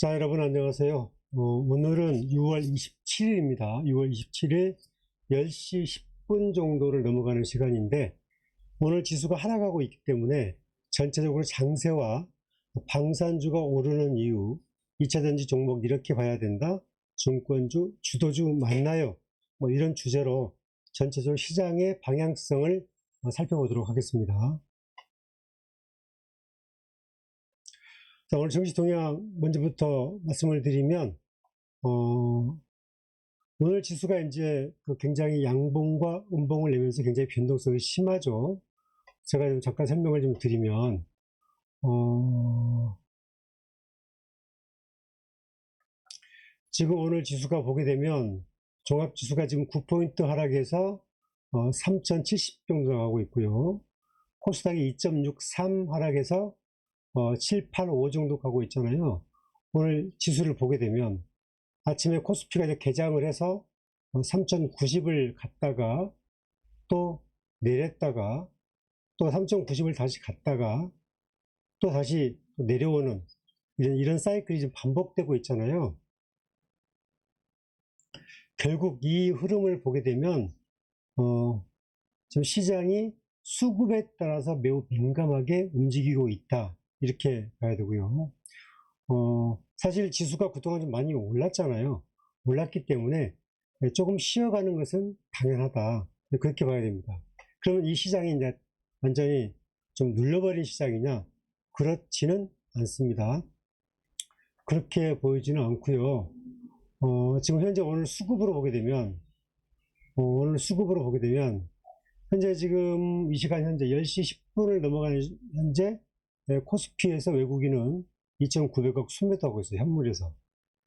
자, 여러분 안녕하세요. 어, 오늘은 6월 27일입니다. 6월 27일 10시 10분 정도를 넘어가는 시간인데 오늘 지수가 하락하고 있기 때문에 전체적으로 장세와 방산주가 오르는 이유 2차전지 종목 이렇게 봐야 된다. 증권주, 주도주 맞나요? 뭐 이런 주제로 전체적으로 시장의 방향성을 어, 살펴보도록 하겠습니다. 자, 오늘 정시 동향 먼저부터 말씀을 드리면, 어, 오늘 지수가 이제 그 굉장히 양봉과 음봉을 내면서 굉장히 변동성이 심하죠. 제가 좀 잠깐 설명을 좀 드리면, 어, 지금 오늘 지수가 보게 되면 종합 지수가 지금 9포인트 하락해서 어, 3070 정도 나가고 있고요. 코스닥이 2.63 하락해서 어, 7, 8, 5 정도 가고 있잖아요. 오늘 지수를 보게 되면 아침에 코스피가 이제 개장을 해서 3090을 갔다가 또 내렸다가 또 3090을 다시 갔다가 또 다시 내려오는 이런, 이런 사이클이 좀 반복되고 있잖아요. 결국 이 흐름을 보게 되면 어, 지금 시장이 수급에 따라서 매우 민감하게 움직이고 있다. 이렇게 봐야 되고요. 어, 사실 지수가 그동안 좀 많이 올랐잖아요. 올랐기 때문에 조금 쉬어가는 것은 당연하다. 그렇게 봐야 됩니다. 그러면 이 시장이 이제 완전히 좀 눌러버린 시장이냐? 그렇지는 않습니다. 그렇게 보이지는 않고요. 어, 지금 현재 오늘 수급으로 보게 되면, 어, 오늘 수급으로 보게 되면, 현재 지금 이 시간 현재 10시 10분을 넘어가는 현재 네, 코스피에서 외국인은 2,900억 순매도하고 있어요. 현물에서.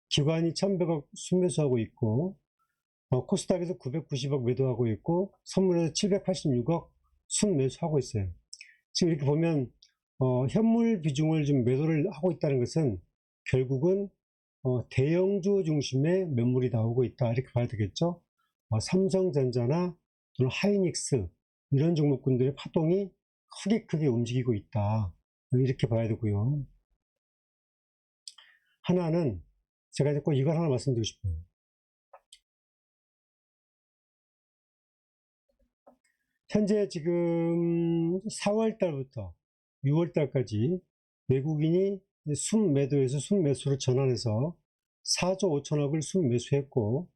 기관이 1,100억 순매수하고 있고, 어, 코스닥에서 990억 매도하고 있고, 선물에서 786억 순매수하고 있어요. 지금 이렇게 보면, 어, 현물 비중을 좀 매도를 하고 있다는 것은 결국은 어, 대형주 중심의 매물이 나오고 있다. 이렇게 봐야 되겠죠. 어, 삼성전자나 또는 하이닉스 이런 종목군들의 파동이 크게 크게 움직이고 있다. 이렇게 봐야 되고요. 하나는 제가 꼭 이걸 하나 말씀드리고 싶어요. 현재 지금 4월 달부터 6월 달까지 외국인이 순매도에서 순매수로 전환해서 4조 5천억을 순매수했고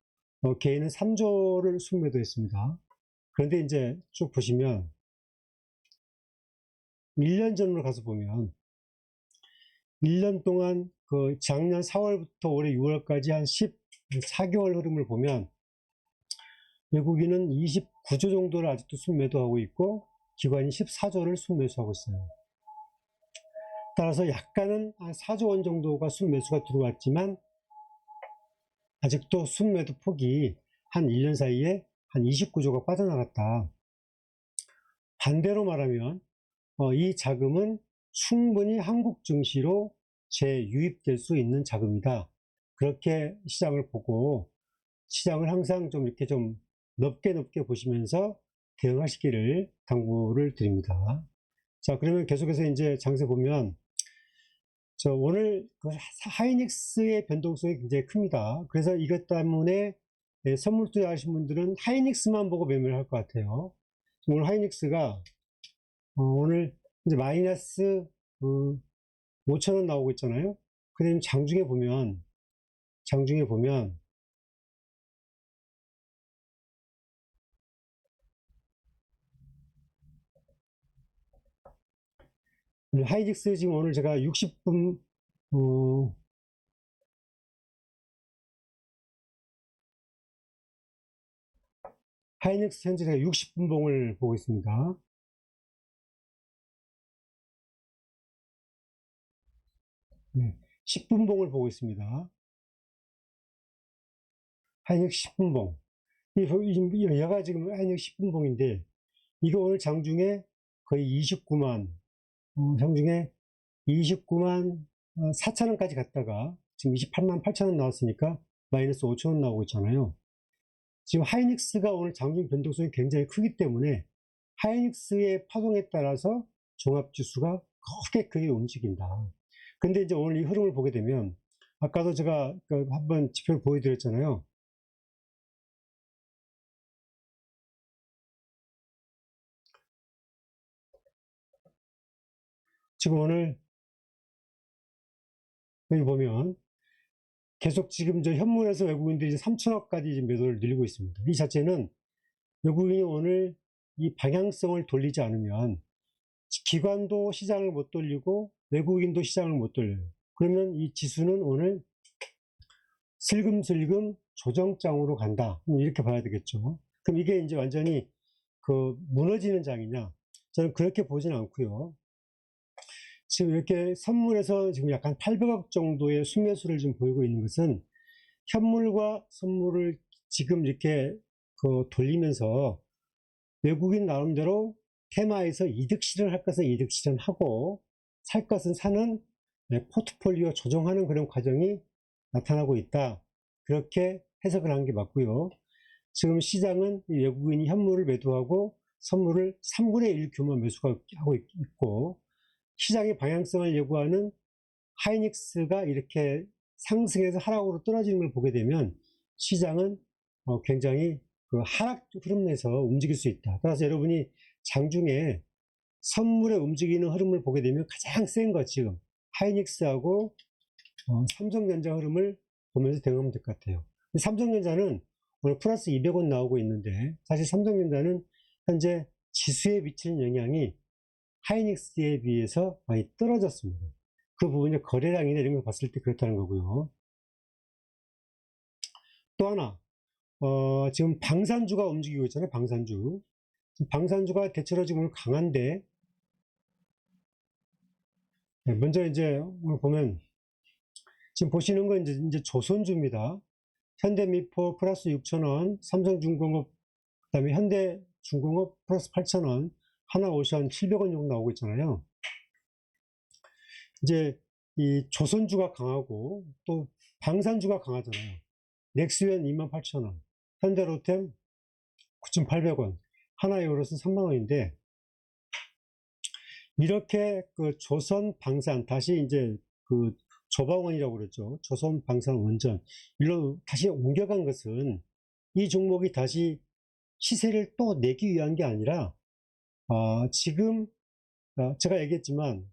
어, 개인은 3조를 순매도했습니다. 그런데 이제 쭉 보시면 1년 전으로 가서 보면 1년 동안 그 작년 4월부터 올해 6월까지 한 14개월 흐름을 보면 외국인은 29조 정도를 아직도 순매도하고 있고 기관이 14조를 순매수하고 있어요. 따라서 약간은 한 4조 원 정도가 순매수가 들어왔지만 아직도 순매도 폭이 한 1년 사이에 한 29조가 빠져나갔다. 반대로 말하면 어, 이 자금은 충분히 한국 증시로 재유입될 수 있는 자금이다. 그렇게 시장을 보고 시장을 항상 좀 이렇게 좀 넓게 넓게 보시면서 대응하시기를 당부를 드립니다. 자, 그러면 계속해서 이제 장세 보면 저 오늘 그 하이닉스의 변동성이 굉장히 큽니다. 그래서 이것 때문에 예, 선물 투자하신 분들은 하이닉스만 보고 매매를 할 것 같아요. 오늘 하이닉스가 어, 오늘 이제 마이너스 어, 5천원 나오고 있잖아요. 그다음 장중에 보면 장중에 보면 하이닉스 지금 오늘 제가 60분 어, 하이닉스 현재 제가 60분 봉을 보고 있습니다. 네, 10분봉을 보고 있습니다. 하이닉 10분봉. 이, 얘가 지금 하이닉 10분봉인데, 이거 오늘 장중에 거의 29만, 어, 장중에 29만 4천원까지 어, 갔다가, 지금 28만 8천원 나왔으니까, 마이너스 5천원 나오고 있잖아요. 지금 하이닉스가 오늘 장중 변동성이 굉장히 크기 때문에, 하이닉스의 파동에 따라서 종합지수가 크게 크게 움직인다. 근데 이제 오늘 이 흐름을 보게 되면 아까도 제가 그 한번 지표를 보여드렸잖아요. 지금 오늘 여기 보면 계속 지금 저 현물에서 외국인들이 이제 3천억까지 지금 매도를 늘리고 있습니다. 이 자체는 외국인이 오늘 이 방향성을 돌리지 않으면 기관도 시장을 못 돌리고 외국인도 시장을 못 돌려요. 그러면 이 지수는 오늘 슬금슬금 조정장으로 간다. 이렇게 봐야 되겠죠. 그럼 이게 이제 완전히 그 무너지는 장이냐? 저는 그렇게 보지는 않고요. 지금 이렇게 선물에서 지금 약간 800억 정도의 순매수를 지금 보이고 있는 것은 현물과 선물을 지금 이렇게 그 돌리면서 외국인 나름대로 테마에서 이득 실현할 것은 이득 실현하고 살 것은 사는 네, 포트폴리오 조정하는 그런 과정이 나타나고 있다. 그렇게 해석을 한 게 맞고요. 지금 시장은 이 외국인이 현물을 매도하고 선물을 3분의 1 규모 매수가 하고 있고 시장의 방향성을 예고하는 하이닉스가 이렇게 상승해서 하락으로 떨어지는 걸 보게 되면 시장은 어, 굉장히 그 하락 흐름 내에서 움직일 수 있다. 따라서 여러분이 장중에 선물에 움직이는 흐름을 보게 되면 가장 센 것 지금 하이닉스하고 어, 삼성전자 흐름을 보면서 대응하면 될 것 같아요. 삼성전자는 오늘 플러스 200원 나오고 있는데 사실 삼성전자는 현재 지수에 미치는 영향이 하이닉스에 비해서 많이 떨어졌습니다. 그 부분이 거래량이나 이런 걸 봤을 때 그렇다는 거고요. 또 하나, 어, 지금 방산주가 움직이고 있잖아요. 방산주. 방산주가 대체로 지금 강한데, 네, 먼저 이제 보면, 지금 보시는 건 이제, 이제 조선주입니다. 현대미포 플러스 6,000원, 삼성중공업, 그 다음에 현대중공업 플러스 8,000원, 하나오션 700원 정도 나오고 있잖아요. 이제 이 조선주가 강하고 또 방산주가 강하잖아요. 넥스웬 28,000원, 현대로템 9,800원, 하나에어로스 3만원인데 이렇게 그 조선 방산 다시 이제 그 조방원이라고 그러죠. 조선 방산 원전 일로 다시 옮겨간 것은 이 종목이 다시 시세를 또 내기 위한 게 아니라 어, 지금 어, 제가 얘기했지만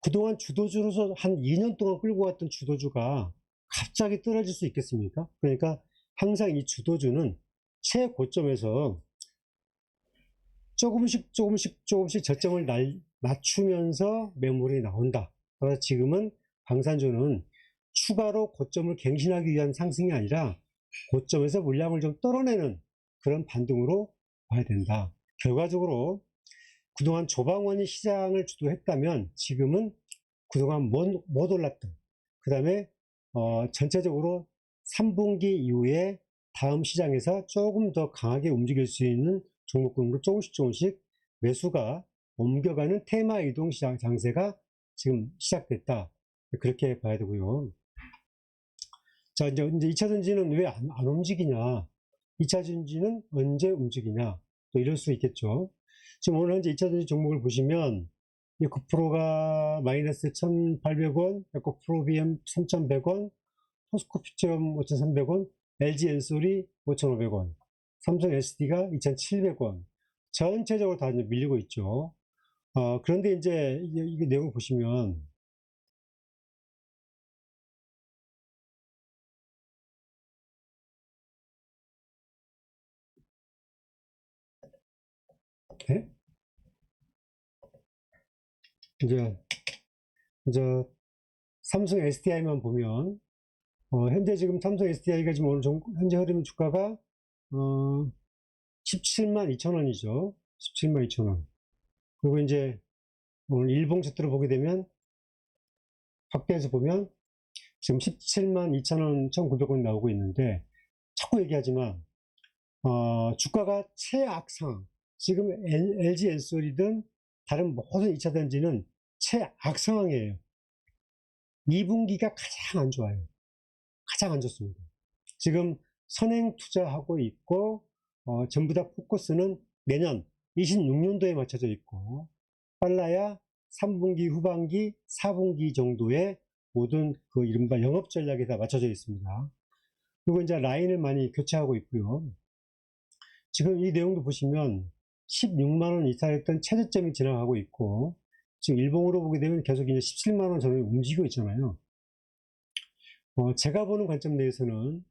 그동안 주도주로서 한 2년 동안 끌고 왔던 주도주가 갑자기 떨어질 수 있겠습니까? 그러니까 항상 이 주도주는 최고점에서 조금씩 조금씩 조금씩 저점을 날, 낮추면서 매물이 나온다. 그래서 지금은 방산주는 추가로 고점을 갱신하기 위한 상승이 아니라 고점에서 물량을 좀 떨어내는 그런 반등으로 봐야 된다. 결과적으로 그동안 조방원이 시장을 주도했다면 지금은 그동안 못, 못 올랐던 그 다음에 어, 전체적으로 3분기 이후에 다음 시장에서 조금 더 강하게 움직일 수 있는 종목군으로 조금씩 조금씩 매수가 옮겨가는 테마 이동 시장 장세가 지금 시작됐다. 그렇게 봐야 되고요. 자, 이제, 이제 2차 전지는 왜안안 움직이냐? 2차 전지는 언제 움직이냐? 또 이럴 수 있겠죠. 지금 오늘 현재 2차 전지 종목을 보시면 이 9%가 마이너스 1,800원, 에코프로 BM 3,100원, 포스코 피처럼 5,300원, LG 엔솔이 5,500원, 삼성 SD가 2,700원. 전체적으로 다 밀리고 있죠. 어, 그런데 이제 이게 내용을 보시면 네? 이제 이제 삼성 SDI만 보면 어, 현재 지금 삼성 SDI가 지금 오늘 종, 현재 흐름 주가가 어, 17만 2천 원이죠. 17만 2천 원. 그리고 이제 오늘 일봉 차트로 보게 되면 확대해서 보면 지금 17만 2천 원, 1,900원 나오고 있는데 자꾸 얘기하지만 어, 주가가 최악상 지금 LG 엔솔이든 다른 모든 2차 전지는 최악 상황이에요. 2분기가 가장 안 좋아요. 가장 안 좋습니다. 지금 선행 투자하고 있고 어, 전부 다 포커스는 내년 26년도에 맞춰져 있고 빨라야 3분기 후반기 4분기 정도에 모든 그 이른바 영업 전략이 다 맞춰져 있습니다. 그리고 이제 라인을 많이 교체하고 있고요. 지금 이 내용도 보시면 16만원 이상했던 최저점이 지나가고 있고, 지금 일봉으로 보게 되면 계속 이제 17만원 전후에 움직이고 있잖아요. 어, 제가 보는 관점 내에서는,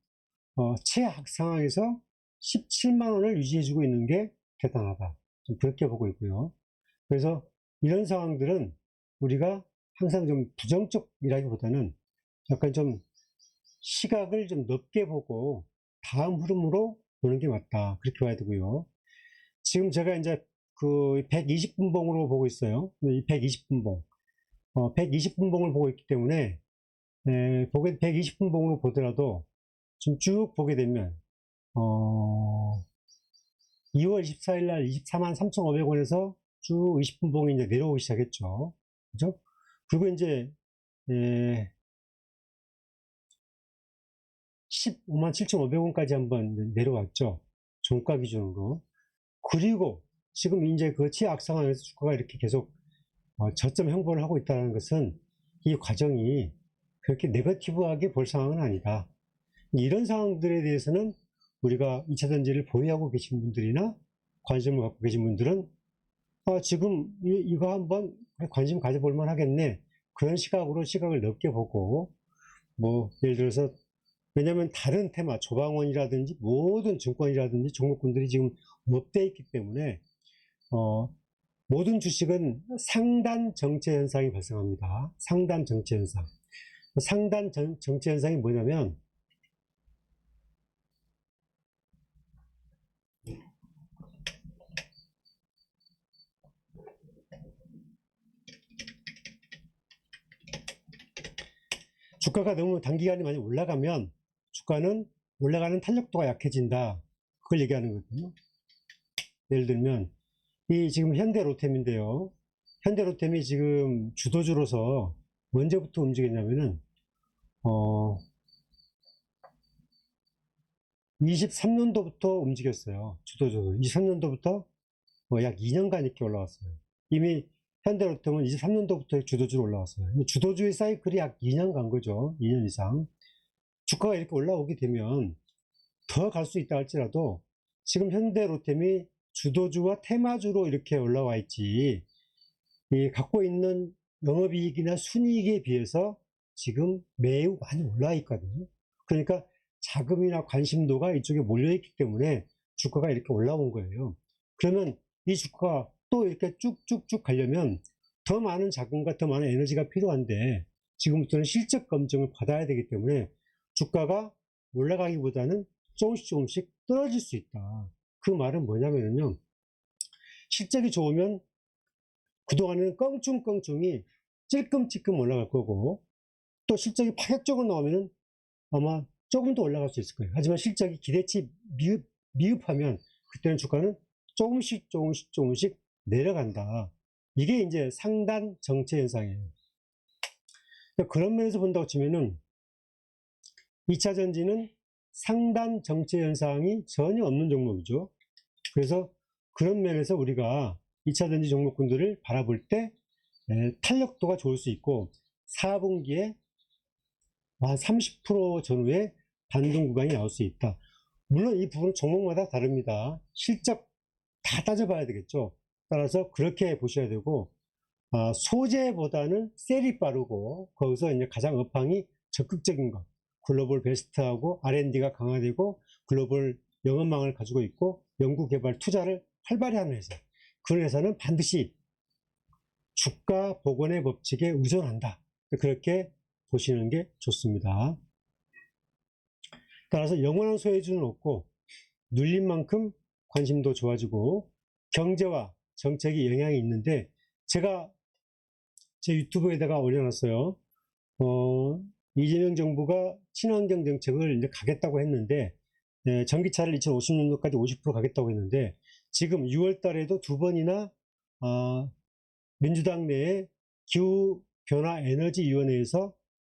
어, 최악 상황에서 17만원을 유지해주고 있는 게 대단하다. 좀 그렇게 보고 있고요. 그래서 이런 상황들은 우리가 항상 좀 부정적이라기보다는 약간 좀 시각을 좀 넓게 보고 다음 흐름으로 보는 게 맞다. 그렇게 봐야 되고요. 지금 제가 이제 그 120분봉으로 보고 있어요. 이 120분봉. 어, 120분봉을 보고 있기 때문에, 에, 보게, 120분봉으로 보더라도 좀 쭉 보게 되면, 어, 2월 24일 날 24만 3,500원에서 쭉 20분봉이 이제 내려오기 시작했죠. 그죠? 그리고 이제, 에, 15만 7,500원까지 한번 내려왔죠. 종가 기준으로. 그리고 지금 이제 그 치악 상황에서 주가가 이렇게 계속 어, 저점 형보를 하고 있다는 것은 이 과정이 그렇게 네거티브하게 볼 상황은 아니다. 이런 상황들에 대해서는 우리가 2차 전지를 보유하고 계신 분들이나 관심을 갖고 계신 분들은 아, 지금 이, 이거 한번 관심 가져볼 만 하겠네. 그런 시각으로 시각을 넓게 보고 뭐 예를 들어서 왜냐하면 다른 테마, 조방원이라든지 모든 증권이라든지 종목군들이 지금 업돼 있기 때문에 어, 모든 주식은 상단 정체 현상이 발생합니다. 상단 정체 현상. 상단 정, 정체 현상이 뭐냐면 주가가 너무 단기간에 많이 올라가면 주가는 올라가는 탄력도가 약해진다. 그걸 얘기하는 거거든요. 예를 들면 이 지금 현대로템인데요. 현대로템이 지금 주도주로서 언제부터 움직였냐면은 어 23년도부터 움직였어요. 주도주로 23년도부터 뭐약 2년간 이렇게 올라왔어요. 이미 현대로템은 23년도부터 주도주로 올라왔어요. 주도주의 사이클이 약 2년 간 거죠. 2년 이상. 주가가 이렇게 올라오게 되면 더 갈 수 있다 할지라도 지금 현대로템이 주도주와 테마주로 이렇게 올라와 있지 이 갖고 있는 영업이익이나 순이익에 비해서 지금 매우 많이 올라와 있거든요. 그러니까 자금이나 관심도가 이쪽에 몰려 있기 때문에 주가가 이렇게 올라온 거예요. 그러면 이 주가가 또 이렇게 쭉쭉쭉 가려면 더 많은 자금과 더 많은 에너지가 필요한데 지금부터는 실적 검증을 받아야 되기 때문에 주가가 올라가기보다는 조금씩 조금씩 떨어질 수 있다. 그 말은 뭐냐면요. 실적이 좋으면 그동안에는 껑충껑충이 찔끔찔끔 올라갈 거고 또 실적이 파격적으로 나오면은 아마 조금 더 올라갈 수 있을 거예요. 하지만 실적이 기대치 미흡, 미흡하면 그때는 주가는 조금씩 조금씩 조금씩 내려간다. 이게 이제 상단 정체 현상이에요. 그러니까 그런 면에서 본다고 치면은 2차 전지는 상단 정체 현상이 전혀 없는 종목이죠. 그래서 그런 면에서 우리가 2차 전지 종목군들을 바라볼 때 에, 탄력도가 좋을 수 있고 4분기에 한 30% 전후에 반등 구간이 나올 수 있다. 물론 이 부분은 종목마다 다릅니다. 실적 다 따져봐야 되겠죠. 따라서 그렇게 보셔야 되고 아, 소재보다는 셀이 빠르고 거기서 이제 가장 업황이 적극적인 것. 글로벌 베스트하고 R&D가 강화되고 글로벌 영업망을 가지고 있고 연구개발 투자를 활발히 하는 회사. 그런 회사는 반드시 주가 복원의 법칙에 의존한다. 그렇게 보시는 게 좋습니다. 따라서 영원한 소외주는 없고 눌린 만큼 관심도 좋아지고 경제와 정책이 영향이 있는데 제가 제 유튜브에다가 올려놨어요. 어, 이재명 정부가 친환경 정책을 이제 가겠다고 했는데 예, 전기차를 2050년도까지 50% 가겠다고 했는데 지금 6월 달에도 두 번이나 어, 민주당 내에 기후 변화 에너지 위원회에서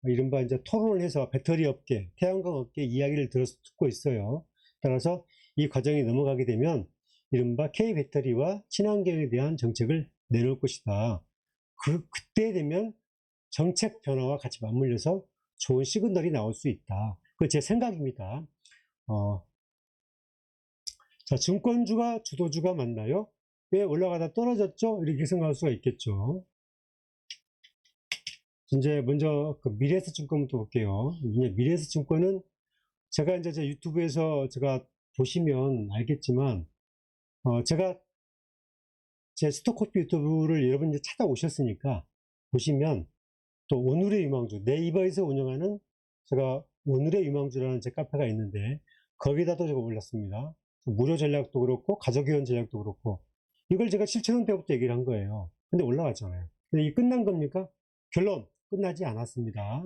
이른바 이제 토론을 해서 배터리 업계, 태양광 업계 이야기를 들어서 듣고 있어요. 따라서 이 과정이 넘어가게 되면 이른바 K 배터리와 친환경에 대한 정책을 내놓을 것이다. 그, 그때 되면 정책 변화와 같이 맞물려서 좋은 시그널이 나올 수 있다. 그 제 생각입니다. 어, 자, 증권주가 주도주가 맞나요? 왜 올라가다 떨어졌죠? 이렇게 생각할 수가 있겠죠. 이제 먼저 그 미래에셋 증권부터 볼게요. 이제 미래에셋 증권은 제가 이제 제 유튜브에서 제가 보시면 알겠지만, 어, 제가 제 스토커피 유튜브를 여러분 이제 찾아오셨으니까 보시면 또 오늘의 유망주 네이버에서 운영하는 제가 오늘의 유망주라는 제 카페가 있는데 거기다도 제가 올렸습니다. 무료 전략도 그렇고 가족 회원 전략도 그렇고 이걸 제가 7천원 대부터 얘기를 한 거예요. 근데 올라갔잖아요. 근데 이게 끝난 겁니까? 결론 끝나지 않았습니다.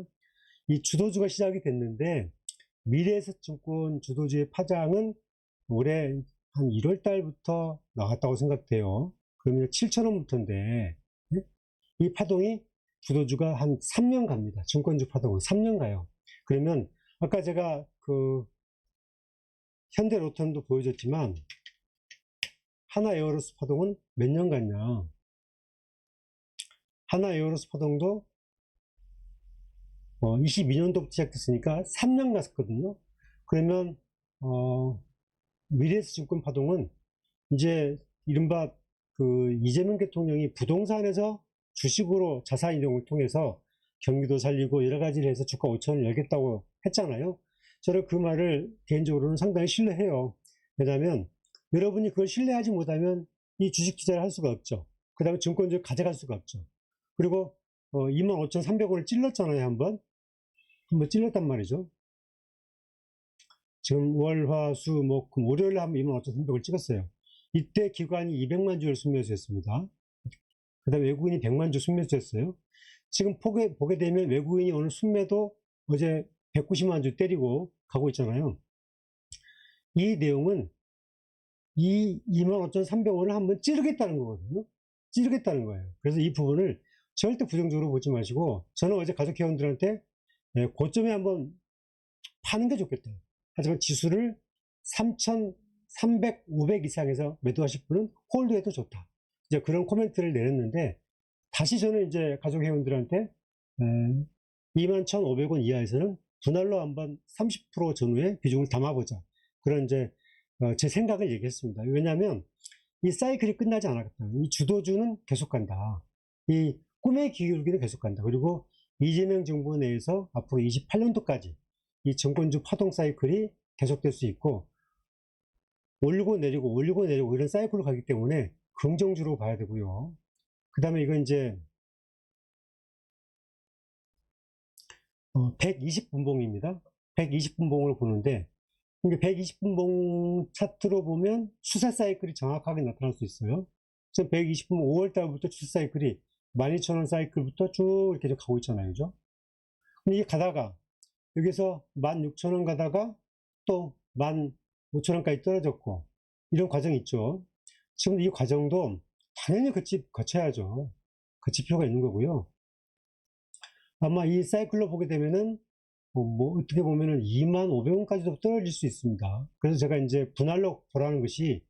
이 주도주가 시작이 됐는데 미래에셋증권 주도주의 파장은 올해 한 1월 달부터 나갔다고 생각돼요. 그러면 7천원부터인데 이 파동이 주도주가 한 3년 갑니다. 증권주 파동은 3년 가요. 그러면 아까 제가 그 현대 로턴도 보여줬지만 하나 에어로스 파동은 몇 년 갔냐? 하나 에어로스 파동도 어, 22년도부터 시작됐으니까 3년 갔었거든요. 그러면 어, 미래에스 증권 파동은 이제 이른바 그 이재명 대통령이 부동산에서 주식으로 자산 이동을 통해서 경기도 살리고 여러 가지를 해서 주가 5천을 열겠다고 했잖아요. 저는 그 말을 개인적으로는 상당히 신뢰해요. 왜냐하면 여러분이 그걸 신뢰하지 못하면 이 주식 투자를 할 수가 없죠. 그 다음에 증권주를 가져갈 수가 없죠. 그리고 어, 25,300원을 찔렀잖아요, 한번. 한번 찔렀단 말이죠. 지금 월, 화, 수, 목, 금, 월요일에 한번 25,300원을 찍었어요. 이때 기관이 200만 주를 순매수했습니다. 그 다음에 외국인이 100만 주 순매수했어요. 지금 보게, 보게 되면 외국인이 오늘 순매도 어제 190만 주 때리고 가고 있잖아요. 이 내용은 이 25,300원을 한번 찌르겠다는 거거든요. 찌르겠다는 거예요. 그래서 이 부분을 절대 부정적으로 보지 마시고 저는 어제 가족 회원들한테 예, 고점에 한번 파는 게 좋겠다. 하지만 지수를 3,300, 500 이상에서 매도하실 분은 홀드해도 좋다. 이제 그런 코멘트를 내렸는데 다시 저는 이제 가족 회원들한테 21,500원 이하에서는 분할로 한번 30% 전후에 비중을 담아보자. 그런 이제 어, 제 생각을 얘기했습니다. 왜냐하면 이 사이클이 끝나지 않았다. 이 주도주는 계속 간다. 이 꿈의 기울기는 계속 간다. 그리고 이재명 정부 내에서 앞으로 28년도까지 이 정권주 파동 사이클이 계속될 수 있고 올리고 내리고 올리고 내리고 이런 사이클로 가기 때문에 긍정주로 봐야 되고요. 그 다음에 이건 이제 120분봉입니다. 120분봉을 보는데 120분봉 차트로 보면 추세 사이클이 정확하게 나타날 수 있어요. 지금 120분 5월 달부터 추세 사이클이 12,000원 사이클부터 쭉 이렇게 가고 있잖아요. 그죠? 근데 이게 가다가 여기서 16,000원 가다가 또 15,000원까지 떨어졌고 이런 과정이 있죠. 지금 이 과정도 당연히 거치, 거쳐야죠. 거칠 필요가 있는 거고요. 아마 이 사이클로 보게 되면은 뭐, 뭐 어떻게 보면은 2만 500원까지도 떨어질 수 있습니다. 그래서 제가 이제 분할로 보라는 것이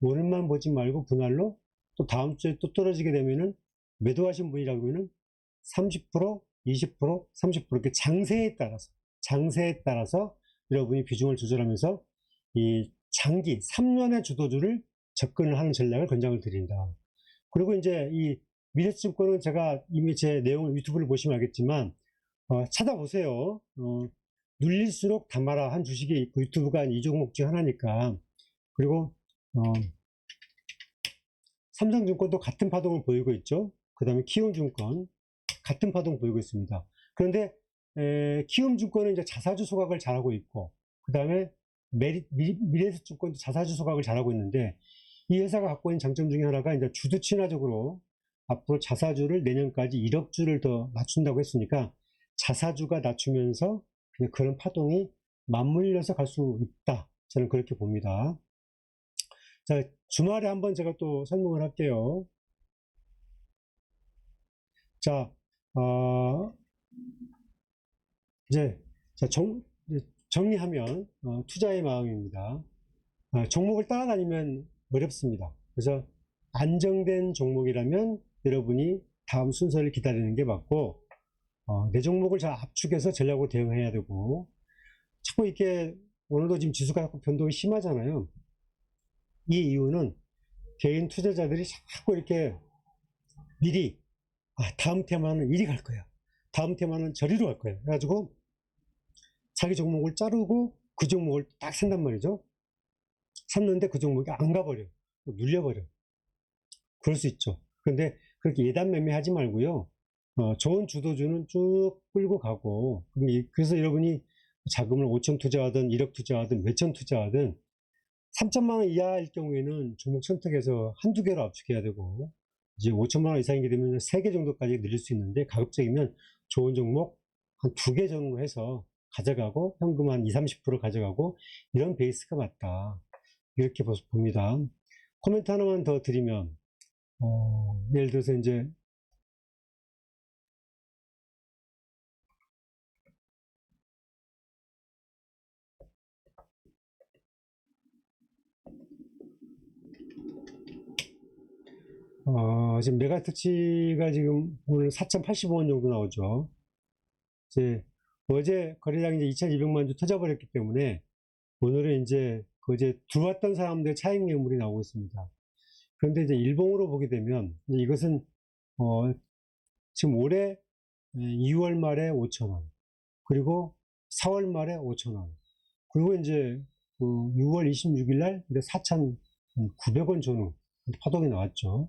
오늘만 보지 말고 분할로 또 다음 주에 또 떨어지게 되면은 매도하신 분이라고는 30%, 20%, 30% 이렇게 장세에 따라서 장세에 따라서 여러분이 비중을 조절하면서 이 장기 3년의 주도주를 접근을 하는 전략을 권장을 드린다. 그리고 이제 이 미래증권은 제가 이미 제 내용을 유튜브를 보시면 알겠지만 어, 찾아보세요. 어, 눌릴수록 담아라 한 주식이 있고 유튜브가 이 종목 중 하나니까 그리고 어, 삼성증권도 같은 파동을 보이고 있죠. 그 다음에 키움증권 같은 파동 보이고 있습니다. 그런데 에, 키움증권은 이제 자사주 소각을 잘하고 있고 그 다음에 미래에셋증권도 자사주 소각을 잘하고 있는데 이 회사가 갖고 있는 장점 중에 하나가 이제 주도 친화적으로 앞으로 자사주를 내년까지 1억 주를 더 낮춘다고 했으니까 자사주가 낮추면서 그런 파동이 맞물려서 갈 수 있다. 저는 그렇게 봅니다. 자, 주말에 한번 제가 또 설명을 할게요. 자, 어, 이제 정, 정리하면 어, 투자의 마음입니다. 어, 종목을 따라다니면 어렵습니다. 그래서 안정된 종목이라면 여러분이 다음 순서를 기다리는 게 맞고 어, 내 종목을 잘 압축해서 전략으로 대응해야 되고 자꾸 이렇게 오늘도 지금 지수가 자꾸 변동이 심하잖아요. 이 이유는 개인 투자자들이 자꾸 이렇게 미리 아, 다음 테마는 이리 갈 거야. 다음 테마는 저리로 갈 거야. 그래가지고 자기 종목을 자르고 그 종목을 딱 산단 말이죠. 샀는데 그 종목이 안 가버려. 눌려버려. 그럴 수 있죠. 그런데 그렇게 예단 매매하지 말고요. 어, 좋은 주도주는 쭉 끌고 가고 그래서 여러분이 자금을 5천 투자하든 1억 투자하든 몇천 투자하든 3천만 원 이하일 경우에는 종목 선택해서 한두 개로 압축해야 되고 이제 5천만 원 이상이 되면 3개 정도까지 늘릴 수 있는데 가급적이면 좋은 종목 한 두 개 정도 해서 가져가고 현금 한 20, 30% 가져가고 이런 베이스가 맞다. 이렇게 보- 봅니다. 코멘트 하나만 더 드리면 어, 예를 들어서 이제 어, 지금 메가터치가 지금 오늘 4,085원 정도 나오죠. 이제 어제 거래량이 이제 2,200만 주 터져버렸기 때문에 오늘은 이제 그 이제 들어왔던 사람들 차익 매물이 나오고 있습니다. 그런데 이제 일봉으로 보게 되면 이것은 어, 지금 올해 2월 말에 5,000원, 그리고 4월 말에 5,000원, 그리고 이제 그 6월 26일 날 4,900원 전후 파동이 나왔죠.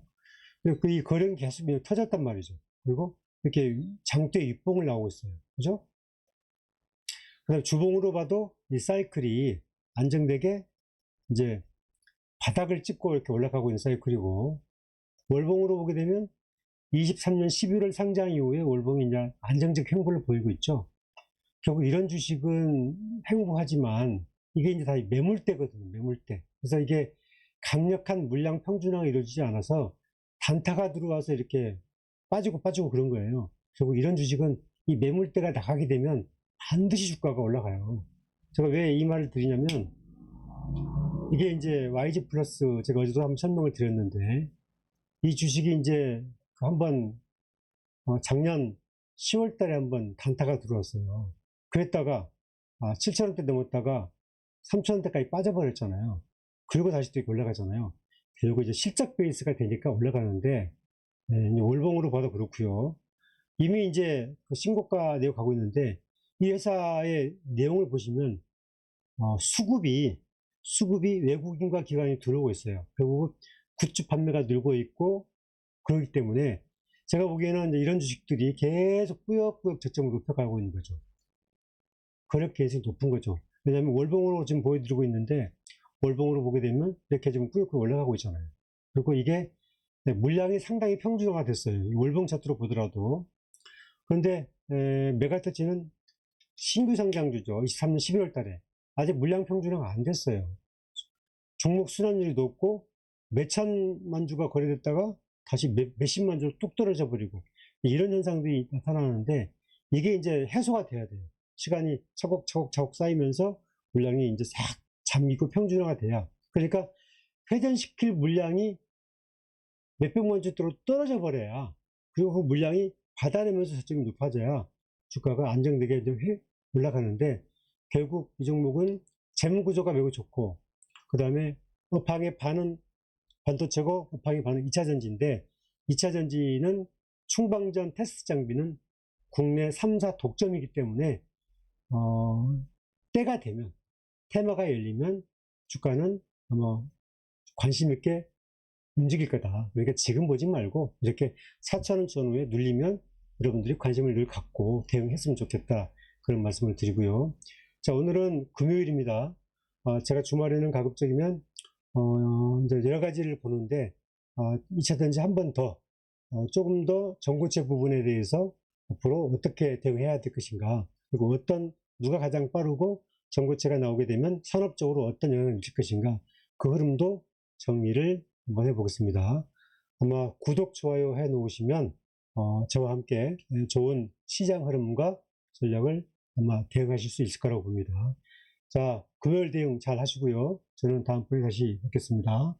그이 거래는 계속 터졌단 말이죠. 그리고 이렇게 장대 윗봉을 나오고 있어요. 그죠? 그다음 주봉으로 봐도 이 사이클이 안정되게 이제 바닥을 찍고 이렇게 올라가고 있는 사이클이고 월봉으로 보게 되면 23년 11월 상장 이후에 월봉이 이제 안정적 행보를 보이고 있죠. 결국 이런 주식은 행복하지만 이게 이제 다 매물대거든요. 매물대. 그래서 이게 강력한 물량 평준화가 이루어지지 않아서 단타가 들어와서 이렇게 빠지고 빠지고 그런 거예요. 결국 이런 주식은 이 매물대가 나가게 되면 반드시 주가가 올라가요. 제가 왜 이 말을 드리냐면 이게 이제 YG 플러스 제가 어제도 한번 설명을 드렸는데 이 주식이 이제 그 한번 어, 작년 10월 달에 한번 단타가 들어왔어요. 그랬다가 아, 7천원대 넘었다가 3천원대까지 빠져버렸잖아요. 그리고 다시 또 올라가잖아요. 결국 이제 실적 베이스가 되니까 올라가는데 네, 월봉으로 봐도 그렇고요. 이미 이제 그 신고가 내고 가고 있는데 이 회사의 내용을 보시면 어, 수급이 수급이 외국인과 기관이 들어오고 있어요. 결국 굿즈 판매가 늘고 있고 그렇기 때문에 제가 보기에는 이런 주식들이 계속 꾸역꾸역 저점을 높여가고 있는 거죠. 그렇게 계속 높은 거죠. 왜냐하면 월봉으로 지금 보여드리고 있는데 월봉으로 보게 되면 이렇게 좀 꾸역꾸역 올라가고 있잖아요. 그리고 이게 네, 물량이 상당히 평준화가 됐어요. 이 월봉 차트로 보더라도. 그런데 에, 메가터치는 신규 상장주죠. 23년 11월 달에. 아직 물량 평준화가 안 됐어요. 종목 순환율이 높고 몇천만 주가 거래됐다가 다시 몇, 몇십만 주로 뚝 떨어져 버리고 이런 현상들이 나타나는데 이게 이제 해소가 돼야 돼요. 시간이 차곡차곡 차곡 쌓이면서 물량이 이제 싹 잠기고 평준화가 돼야. 그러니까 회전시킬 물량이 몇백만 주대로 떨어져 버려야 그리고 그 물량이 받아내면서 저점이 높아져야 주가가 안정되게 회- 올라가는데 결국 이 종목은 재무 구조가 매우 좋고 그 다음에 업황의 반은 반도체고 업황의 반은 2차 전지인데 2차 전지는 충방전 테스트 장비는 국내 3사 독점이기 때문에 어, 때가 되면 테마가 열리면 주가는 아마 관심 있게 움직일 거다. 그러니까 지금 보지 말고 이렇게 4천원 전후에 눌리면 여러분들이 관심을 늘 갖고 대응했으면 좋겠다. 그런 말씀을 드리고요. 자, 오늘은 금요일입니다. 어, 제가 주말에는 가급적이면 어, 이제 여러 가지를 보는데 어, 2차 전지 한 번 더, 어, 조금 더 전고체 부분에 대해서 앞으로 어떻게 대응해야 될 것인가, 그리고 어떤, 누가 가장 빠르고 전고체가 나오게 되면 산업적으로 어떤 영향을 미칠 것인가, 그 흐름도 정리를 한번 해보겠습니다. 아마 구독, 좋아요 해 놓으시면, 어, 저와 함께 좋은 시장 흐름과 전략을 아마 대응하실 수 있을 거라고 봅니다. 자, 금요일 대응 잘 하시고요. 저는 다음번에 다시 뵙겠습니다.